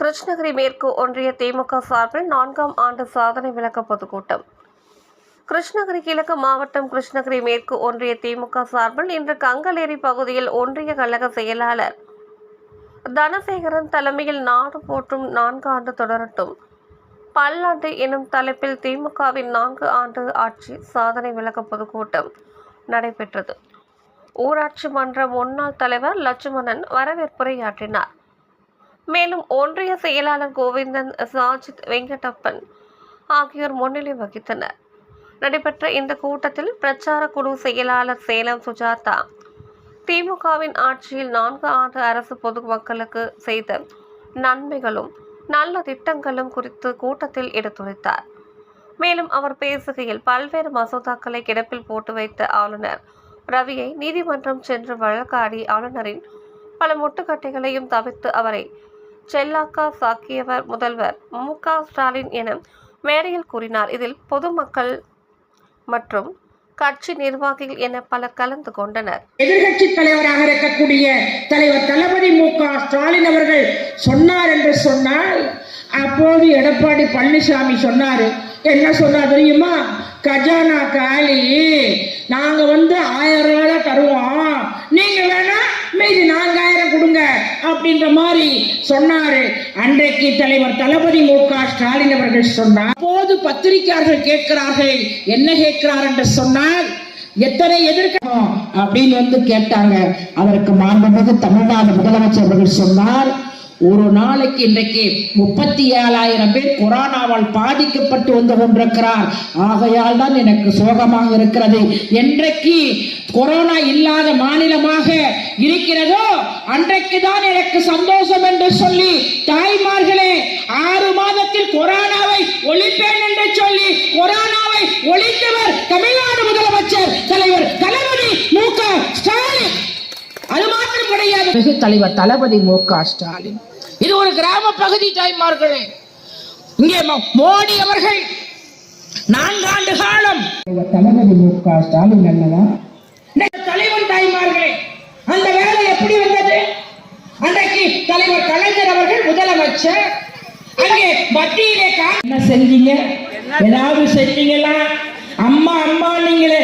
கிருஷ்ணகிரி மேற்கு ஒன்றிய திமுக சார்பில் நான்காம் ஆண்டு சாதனை விளக்க பொதுக்கூட்டம். கிருஷ்ணகிரி கிழக்கு மாவட்டம் கிருஷ்ணகிரி மேற்கு ஒன்றிய திமுக சார்பில் இன்று கங்கலேரி பகுதியில் ஒன்றிய கழக செயலாளர் தனசேகரன் தலைமையில் நாடு போற்றும் நான்கு ஆண்டு தொடரட்டும். பல்லாண்டு எனும் தலைப்பில் திமுகவின் நான்கு ஆண்டு ஆட்சி சாதனை விளக்க பொதுக்கூட்டம் நடைபெற்றது. ஊராட்சி மன்ற முன்னாள் தலைவர் லட்சுமணன் வரவேற்புரையாற்றினார் மேலும் ஒன்றிய செயலாளர் கோவிந்தன் சாஜித் வெங்கடப்பன் ஆகியோர் முன்னிலை வகித்தனர். நடைபெற்ற இந்த கூட்டத்தில் பிரச்சார குழு செயலாளர் சேலம் சுஜாதா திமுகவின் ஆட்சியில் நான்கு ஆண்டு அரசு பொது மக்களுக்கு செய்த நன்மைகளும் நல்ல திட்டங்களும் குறித்து கூட்டத்தில் எடுத்துரைத்தார். மேலும் அவர் பேசுகையில் பல்வேறு மசோதாக்களை கிடப்பில் போட்டு வைத்த ஆளுநர் ரவியை நீதிமன்றம் சென்று வழக்காடி ஆளுநரின் பல முட்டுக்கட்டைகளையும் தவிர்த்து அவரை செல்லாக்கா சாக்கியவர் முதல்வர் மு க ஸ்டாலின் என மேடையில் கூறினார். இதில் பொதுமக்கள் மற்றும் கட்சி நிர்வாகிகள் என பலர் கலந்து கொண்டனர். எதிர்கட்சி தலைவராக இருக்கக்கூடிய தலைவர் தளபதி மு. க. ஸ்டாலின் அவர்கள் சொன்னார் என்று சொன்னால் அப்போது எடப்பாடி பழனிசாமி சொன்னாரு. என்ன சொன்னார் தெரியுமா? கஜானா காலி நாங்க வந்து ஆயிரம் அப்படின்ற மாதிரி சொன்னாரு. அன்றைக்கு தலைவர் தளபதி மு க ஸ்டாலின் அவர்கள் சொன்னார். அப்போது பத்திரிகையாளர்கள் கேட்கிறார்கள் என்ன கேட்கிறார் என்று சொன்னால் எத்தனை எதிர்க்கணும் அப்படின்னு வந்து கேட்டாங்க. அதற்கு மாண்புமிகு தமிழ்நாடு முதலமைச்சர் அவர்கள் சொன்னார் ஒரு நாளைக்கு இன்றைக்கு முப்பத்தி ஏழாயிரம் பேர் கொரோனாவால் பாதிக்கப்பட்டு வந்து கொண்டிருக்கிறார். ஆகையால் தான் எனக்கு சோகமாக இருக்கிறது. என்றைக்கு கொரோனா இல்லாத மாநிலமாக இருக்கிறதோ அன்றைக்கு தான் எனக்கு சந்தோஷம் என்று சொல்லி தாய்மார்களே ஆறு மாதத்தில் கொரோனாவை ஒழிப்பேன் என்று சொல்லி கொரோனாவை ஒழித்தவர் தமிழ்நாடு முதலமைச்சர் தலைவர் தளபதி மு க ஸ்டாலின். அது மாத்திரம் கிடையாது. தலைவர் தளபதி மு க ஸ்டாலின். இது ஒரு கிராம பகுதி தாய்மார்களே. இங்கே மோடி அவர்கள் நான்காண்டு காலம். தளபதி மு க ஸ்டாலின் இந்த தலைவன் தாய்மார்களே அந்த வேலை எப்படி வந்தது? அன்றைக்கு தலைவர் கலைஞர் அவர்கள் முதலமைச்சர். அங்கே மத்தியிலே என்ன செஞ்சீங்க? ஏதாவது செஞ்சீங்களா? அம்மா அம்மா நீங்களே.